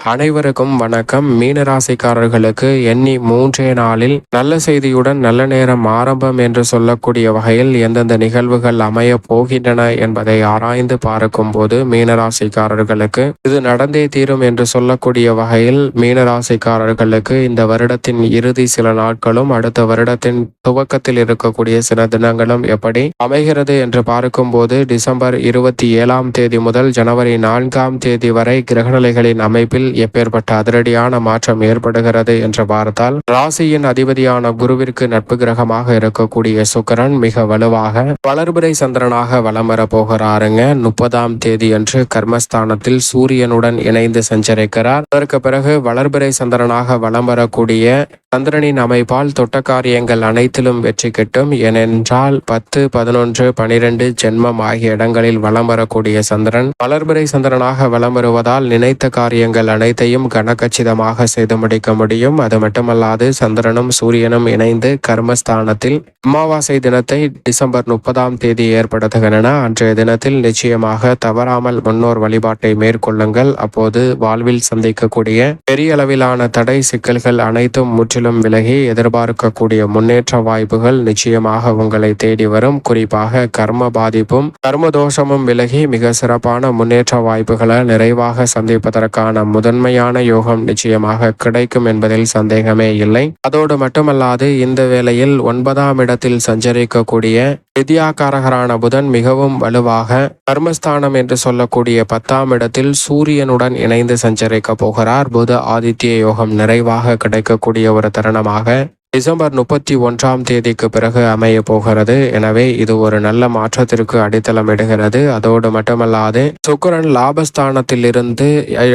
அனைவருக்கும் வணக்கம். மீனராசிக்காரர்களுக்கு எண்ணி மூன்றே நாளில் நல்ல செய்தியுடன் நல்ல நேரம் ஆரம்பம் என்று சொல்லக்கூடிய வகையில் எந்தெந்த நிகழ்வுகள் அமைய போகின்றன என்பதை ஆராய்ந்து பார்க்கும் போது மீனராசிக்காரர்களுக்கு இது நடந்தே தீரும் என்று சொல்லக்கூடிய வகையில் மீனராசிக்காரர்களுக்கு இந்த வருடத்தின் இறுதி சில நாட்களும் அடுத்த வருடத்தின் துவக்கத்தில் இருக்கக்கூடிய சில தினங்களும் எப்படி அமைகிறது என்று பார்க்கும்போது டிசம்பர் இருபத்தி ஏழாம் தேதி முதல் ஜனவரி நான்காம் தேதி வரை கிரகநிலைகளின் அமைப்பில் எப்பேற்பட்ட அதிரடியான மாற்றம் ஏற்படுகிறது என்று பார்த்தால் ராசியின் அதிபதியான குருவிற்கு நட்பு கிரகமாக இருக்கக்கூடிய சுக்கரன் மிக வலுவாக வளர்பிறை சந்திரனாக வலம் வரப்போகிறாருங்க முப்பதாம் தேதி அன்று கர்மஸ்தானத்தில் சூரியனுடன் இணைந்து சஞ்சரிக்கிறார். அதற்கு பிறகு வளர்பிறை சந்திரனாக வலம் வரக்கூடிய சந்திரனின் அமைப்பால் தொட்ட காரியங்கள் அனைத்திலும் வெற்றி கிட்டும். ஏனென்றால் பத்து பதினொன்று பனிரெண்டு ஜென்மம் ஆகிய இடங்களில் வலம் வரக்கூடிய சந்திரன் வளர்பிறை சந்திரனாக வலம் வருவதால் நினைத்த காரியங்கள் அனைத்தையும் கனகச்சிதமாக செய்து முடிக்க முடியும். அது மட்டுமல்லாது சந்திரனும் சூரியனும் இணைந்து கர்மஸ்தானத்தில் அமாவாசை தினத்தை டிசம்பர் முப்பதாம் தேதி ஏற்படுத்துகின்றன. அன்றைய தினத்தில் நிச்சயமாக தவறாமல் முன்னோர் வழிபாட்டை மேற்கொள்ளுங்கள். அப்போது வாழ்வில் சந்திக்கக்கூடிய பெரிய அளவிலான தடை சிக்கல்கள் அனைத்தும் முற்றிலும் விலகி எதிர்பார்க்கக்கூடிய முன்னேற்ற வாய்ப்புகள் நிச்சயமாக உங்களை தேடி வரும். குறிப்பாக கர்ம பாதிப்பும் கர்ம தோஷமும் விலகி மிக சிறப்பான முன்னேற்ற வாய்ப்புகளை நிறைவாக சந்திப்பதற்கான முதன்மையான யோகம் நிச்சயமாக கிடைக்கும் என்பதில் சந்தேகமே இல்லை. அதோடு மட்டுமல்லாது இந்த வேளையில் ஒன்பதாம் இடத்தில் சஞ்சரிக்கக்கூடிய வித்யாகாரகரான புதன் மிகவும் வலுவாக கர்மஸ்தானம் என்று சொல்லக்கூடிய பத்தாம் இடத்தில் சூரியனுடன் இணைந்து சஞ்சரிக்க போகிறார். புத ஆதித்ய யோகம் நிறைவாக கிடைக்கக்கூடிய ஒரு தருணமாக டிசம்பர் முப்பத்தி ஒன்றாம் தேதிக்கு பிறகு அமைய போகிறது. எனவே இது ஒரு நல்ல மாற்றத்திற்கு அடித்தளம் இடுகிறது. அதோடு மட்டுமல்லாது சுக்கரன் லாபஸ்தானத்தில் இருந்து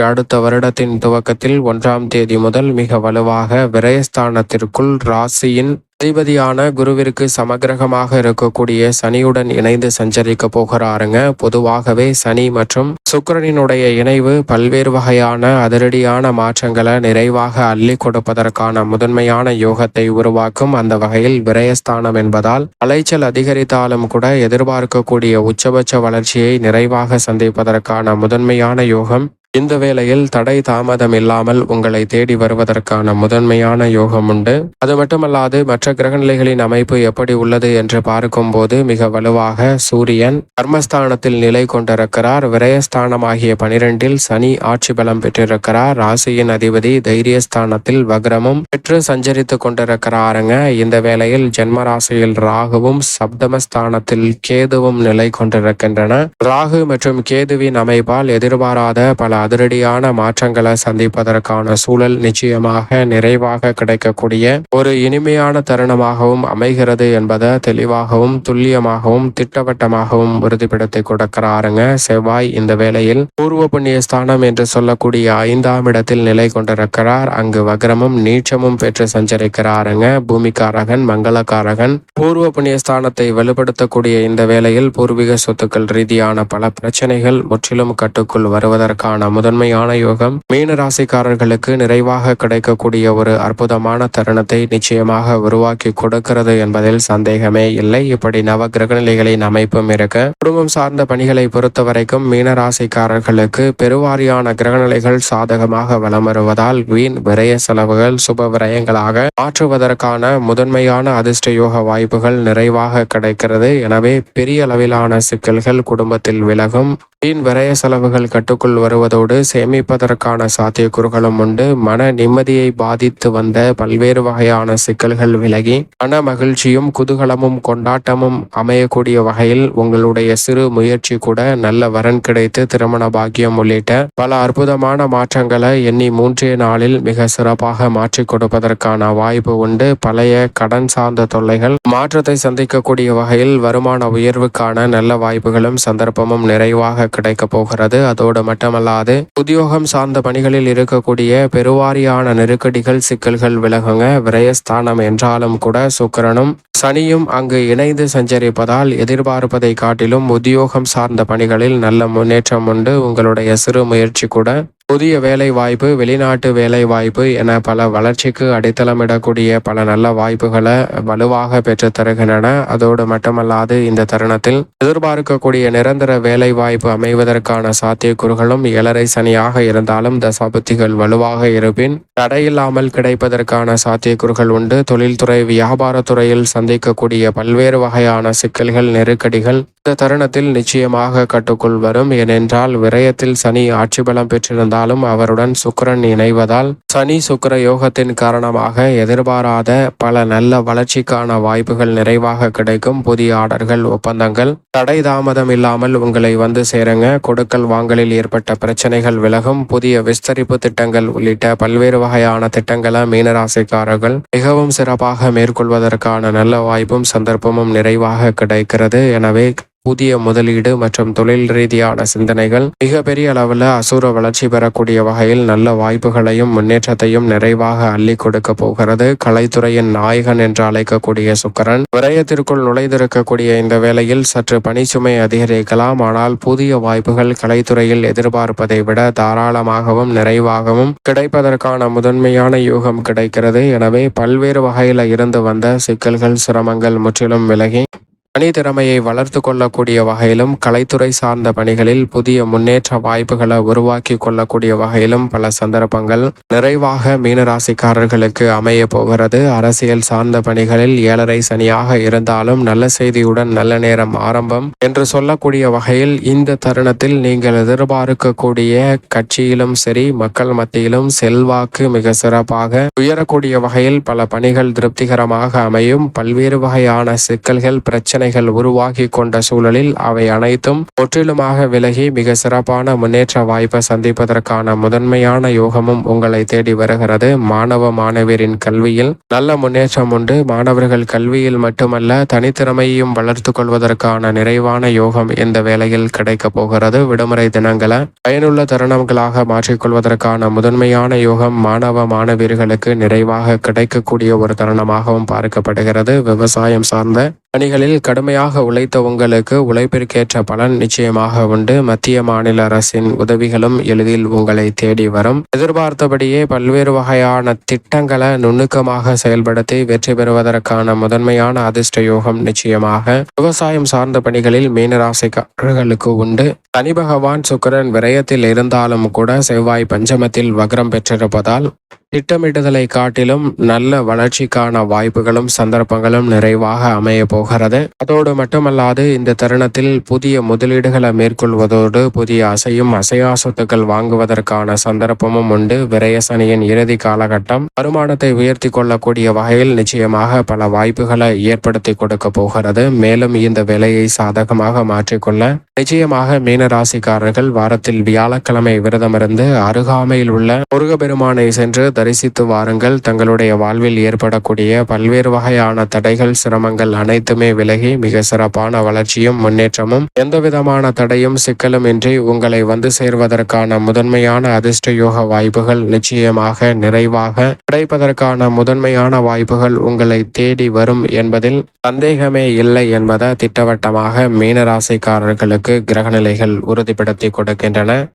அடுத்த வருடத்தின் துவக்கத்தில் ஒன்றாம் தேதி முதல் மிக வலுவாக விரயஸ்தானத்திற்குள் ராசியின் அதிபதியான குருவிற்கு சமகிரகமாக இருக்கக்கூடிய சனியுடன் இணைந்து சஞ்சரிக்க போகிறாருங்க. பொதுவாகவே சனி மற்றும் சுக்கரனினுடைய இணைவு பல்வேறு வகையான அதிரடியான மாற்றங்களை நிறைவாக அள்ளி கொடுப்பதற்கான முதன்மையான யோகத்தை உருவாக்கும் அந்த வகையில் விரயஸ்தானம் என்பதால் அலைச்சல் அதிகரித்தாலும் கூட எதிர்பார்க்கக்கூடிய உச்சபட்ச வளர்ச்சியை நிறைவாக சந்திப்பதற்கான முதன்மையான யோகம் இந்த வேளையில் தடை தாமதம் இல்லாமல் உங்களை தேடி வருவதற்கான முதன்மையான யோகம் உண்டு. அது மட்டுமல்லாது மற்ற கிரகநிலைகளின் அமைப்பு எப்படி உள்ளது என்று பார்க்கும்போது மிக வலுவாக சூரியன் கர்மஸ்தானத்தில் நிலை கொண்டிருக்கிறார். விரயஸ்தானமாகிய பனிரெண்டில் சனி ஆட்சி பலம் பெற்றிருக்கிறார். ராசியின் அதிபதி தைரியஸ்தானத்தில் வக்ரமும் பெற்று சஞ்சரித்துக் கொண்டிருக்கிறாருங்க. இந்த வேளையில் ஜென்ம ராசியில் ராகுவும் சப்தமஸ்தானத்தில் கேதுவும் நிலை கொண்டிருக்கின்றன. ராகு மற்றும் கேதுவின் அமைப்பால் எதிர்பாராத பல அதிரடியான மாற்றங்களை சந்திப்பதற்கான சூழல் நிச்சயமாக நிறைவாக கிடைக்கக்கூடிய ஒரு இனிமையான தருணமாகவும் அமைகிறது என்பதை தெளிவாகவும் துல்லியமாகவும் திட்டவட்டமாகவும் உறுதிப்படுத்தி கொடுக்கிறாருங்க செவ்வாய். இந்த வேளையில் பூர்வ புண்ணிய ஸ்தானம் என்று சொல்லக்கூடிய ஐந்தாம் இடத்தில் நிலை கொண்டிருக்கிறார். அங்கு வக்ரமும் நீச்சமும் பெற்று சஞ்சரிக்கிறாருங்க. பூமிக்காரகன் மங்களக்காரகன். பூர்வ புண்ணிய ஸ்தானத்தை வலுப்படுத்தக்கூடிய இந்த வேளையில் பூர்வீக சொத்துக்கள் ரீதியான பல பிரச்சனைகள் முற்றிலும் கட்டுக்குள் வருவதற்கான முதன்மையான யோகம் மீன ராசிக்காரர்களுக்கு நிறைவாக கிடைக்கக்கூடிய ஒரு அற்புதமான தருணத்தை நிச்சயமாக உருவாக்கி கொடுக்கிறது என்பதில் சந்தேகமே இல்லை. இப்படி நவ கிரகநிலைகளின் அமைப்பும் இருக்க குடும்பம் சார்ந்த பணிகளை பொறுத்த வரைக்கும் மீன ராசிக்காரர்களுக்கு பெருவாரியான கிரகநிலைகள் சாதகமாக வலம் வருவதால் வீண் விரய செலவுகள் சுப விரயங்களாக மாற்றுவதற்கான முதன்மையான அதிர்ஷ்ட யோக வாய்ப்புகள் நிறைவாக கிடைக்கிறது. எனவே பெரிய அளவிலான சிக்கல்கள் குடும்பத்தில் விலகும். வீண் விரய செலவுகள் கட்டுக்குள் வருவதோடு சேமிப்பதற்கான சாத்தியக்கூறுகளும் உண்டு. மன நிம்மதியை பாதித்து வந்த பல்வேறு வகையான சிக்கல்கள் விலகி மன மகிழ்ச்சியும் குதூகலமும் கொண்டாட்டமும் அமையக்கூடிய வகையில் உங்களுடைய சிறு முயற்சி கூட நல்ல வரன் கிடைத்து திருமண பாக்கியம் உள்ளிட்ட பல அற்புதமான மாற்றங்களை எண்ணி மூன்றே நாளில் மிக சிறப்பாக மாற்றிக் கொடுப்பதற்கான வாய்ப்பு உண்டு. பழைய கடன் சார்ந்த தொல்லைகள் மாற்றத்தை சந்திக்கக்கூடிய வகையில் வருமான உயர்வுக்கான நல்ல வாய்ப்புகளும் சந்தர்ப்பமும் நிறைவாக கிடைக்க போகிறது. அதோடு மட்டுமல்லாது உத்தியோகம் சார்ந்த பணிகளில் இருக்கக்கூடிய பெருவாரியான நெருக்கடிகள் சிக்கல்கள் விலகுங்க. விரயஸ்தானம் என்றாலும் கூட சுக்கரனும் சனியும் அங்கு இணைந்து சஞ்சரிப்பதால் எதிர்பார்ப்பதை காட்டிலும் உத்தியோகம் சார்ந்த பணிகளில் நல்ல முன்னேற்றம் உண்டு. உங்களுடைய சிறு முயற்சி கூட புதிய வேலை வாய்ப்பு வெளிநாட்டு வேலை வாய்ப்பு என பல வளர்ச்சிக்கு அடித்தளமிடக்கூடிய பல நல்ல வாய்ப்புகளை வலுவாக பெற்று தருகின்றன அதோடு மட்டுமல்லாது இந்த தருணத்தில் எதிர்பார்க்கக்கூடிய நிரந்தர வேலை வாய்ப்பு அமைவதற்கான சாத்தியக்கூறுகளும் ஏழரை சனியாக இருந்தாலும் தசாபத்திகள் வலுவாக இருப்பின் தடையில்லாமல் கிடைப்பதற்கான சாத்தியக்கூறுகள் உண்டு. தொழில்துறை வியாபாரத்துறையில் சந்திக்கக்கூடிய பல்வேறு வகையான சிக்கல்கள் நெருக்கடிகள் இந்த தருணத்தில் நிச்சயமாக கட்டுக்குள் வரும். ஏனென்றால் விரயத்தில் சனி ஆட்சி பலம் இருந்தாலும் அவருடன் சுக்கரன் இணைவதால் சனி சுக்கர யோகத்தின் காரணமாக எதிர்பாராத பல நல்ல வளர்ச்சிக்கான வாய்ப்புகள் நிறைவாக கிடைக்கும். புதிய ஆர்டர்கள் ஒப்பந்தங்கள் தடை தாமதம் இல்லாமல் உங்களை வந்து சேருங்க. கொடுக்கல் வாங்கலில் ஏற்பட்ட பிரச்சனைகள் விலகும். புதிய விஸ்தரிப்பு திட்டங்கள் உள்ளிட்ட பல்வேறு வகையான திட்டங்களை மீனராசிக்காரர்கள் மிகவும் சிறப்பாக மேற்கொள்வதற்கான நல்ல வாய்ப்பும் சந்தர்ப்பமும் நிறைவாக கிடைக்கிறது. எனவே புதிய முதலீடு மற்றும் தொழில் ரீதியான சிந்தனைகள் மிகப்பெரிய அளவில் அசுர வளர்ச்சி பெறக்கூடிய வகையில் நல்ல வாய்ப்புகளையும் முன்னேற்றத்தையும் நிறைவாக அள்ளி கொடுக்க போகிறது. கலைத்துறையின் நாயகன் என்று அழைக்கக்கூடிய சுக்கரன் விரயத்திற்குள் நுழைந்திருக்கக்கூடிய இந்த வேளையில் சற்று பணிச்சுமை அதிகரிக்கலாம். ஆனால் புதிய வாய்ப்புகள் கலைத்துறையில் எதிர்பார்ப்பதை விட தாராளமாகவும் நிறைவாகவும் கிடைப்பதற்கான முதன்மையான யூகம் கிடைக்கிறது. எனவே பல்வேறு வகையில் இருந்து வந்த சிக்கல்கள் சிரமங்கள் முற்றிலும் விலகி தனி திறமையை வளர்த்து கொள்ளக்கூடிய வகையிலும் கலைத்துறை சார்ந்த பணிகளில் புதிய முன்னேற்ற வாய்ப்புகளை உருவாக்கி கொள்ளக்கூடிய வகையிலும் பல சந்தர்ப்பங்கள். நிறைவாக மீனராசிக்காரர்களுக்கு அமைய போகிறது. அரசியல் சார்ந்த பணிகளில் ஏழரை சனியாக இருந்தாலும் நல்ல செய்தியுடன் நல்ல நேரம் ஆரம்பம் என்று சொல்லக்கூடிய வகையில் இந்த தருணத்தில் நீங்கள் எதிர்பார்க்கக்கூடிய கட்சியிலும் சரி மக்கள் மத்தியிலும் செல்வாக்கு மிக சிறப்பாக உயரக்கூடிய வகையில் பல பணிகள் திருப்திகரமாக அமையும். பல்வேறு வகையான சிக்கல்கள் பிரச்சனை சிந்தனைகள் உருவாகி கொண்ட சூழலில் அவை அனைத்தும் முற்றிலுமாக விலகி மிக சிறப்பான முன்னேற்ற வாய்ப்பை சந்திப்பதற்கான முதன்மையான யோகமும் உங்களை தேடி வருகிறது. மாணவ மாணவியரின் கல்வியில் நல்ல முன்னேற்றம் உண்டு. மாணவர்கள் கல்வியில் மட்டுமல்ல தனித்திறமையையும் வளர்த்து கொள்வதற்கான நிறைவான யோகம் இந்த வேளையில் கிடைக்க போகிறது. விடுமுறை தினங்களை பயனுள்ள தருணங்களாக மாற்றிக்கொள்வதற்கான முதன்மையான யோகம் மாணவ மாணவியர்களுக்கு நிறைவாக கிடைக்கக்கூடிய ஒரு தருணமாகவும் பார்க்கப்படுகிறது. விவசாயம் சார்ந்த பணிகளில் கடுமையாக உழைத்த உங்களுக்கு உழைப்பிற்கேற்ற பலன் நிச்சயமாக உண்டு. மத்திய மாநில அரசின் உதவிகளும் எளிதில் உங்களை தேடி வரும். எதிர்பார்த்தபடியே பல்வேறு வகையான திட்டங்களை நுணுக்கமாக செயல்படுத்தி வெற்றி பெறுவதற்கான முதன்மையான அதிர்ஷ்ட யோகம் நிச்சயமாக. விவசாயம் சார்ந்த பணிகளில் மீனராசிக்காரர்களுக்கு உண்டு. சனி பகவான் சுக்கரன் விரயத்தில் இருந்தாலும் கூட செவ்வாய் பஞ்சமத்தில் வக்ரம் பெற்றிருப்பதால் திட்டமிடுதலை காட்டிலும் நல்ல வளர்ச்சிக்கான வாய்ப்புகளும் சந்தர்ப்பங்களும் நிறைவாக அமைய போகிறது. அதோடு மட்டுமல்லாது இந்த தருணத்தில் புதிய முதலீடுகளை மேற்கொள்வதோடு புதிய அசையும் அசையா சொத்துக்கள் வாங்குவதற்கான சந்தர்ப்பமும் உண்டு. விரய சனியின் இறுதி காலகட்டம் வருமானத்தை உயர்த்தி கொள்ளக்கூடிய வகையில் நிச்சயமாக பல வாய்ப்புகளை ஏற்படுத்தி கொடுக்க போகிறது. மேலும் இந்த விலையை சாதகமாக மாற்றிக்கொள்ள நிச்சயமாக மீனராசிக்காரர்கள் வாரத்தில் வியாழக்கிழமை விரதமிருந்து அருகாமையில் உள்ள முருகபெருமானை சென்று தரிசித்து வாருங்கள். தங்களுடைய வாழ்வில் ஏற்படக்கூடிய பல்வேறு வகையான தடைகள் சிரமங்கள் அனைத்துமே விலகி மிக சிறப்பான வளர்ச்சியும் முன்னேற்றமும் எந்தவிதமான தடையும் சிக்கலும் இன்றி உங்களை வந்து சேர்வதற்கான முதன்மையான அதிர்ஷ்ட யோக வாய்ப்புகள் நிச்சயமாக நிறைவாக கிடைப்பதற்கான முதன்மையான வாய்ப்புகள் உங்களை தேடி வரும் என்பதில் சந்தேகமே இல்லை என்பதை திட்டவட்டமாக மீனராசிக்காரர்களுக்கு கிரகநிலைகள் உறுதிப்படுத்தி கொடுக்கின்றன.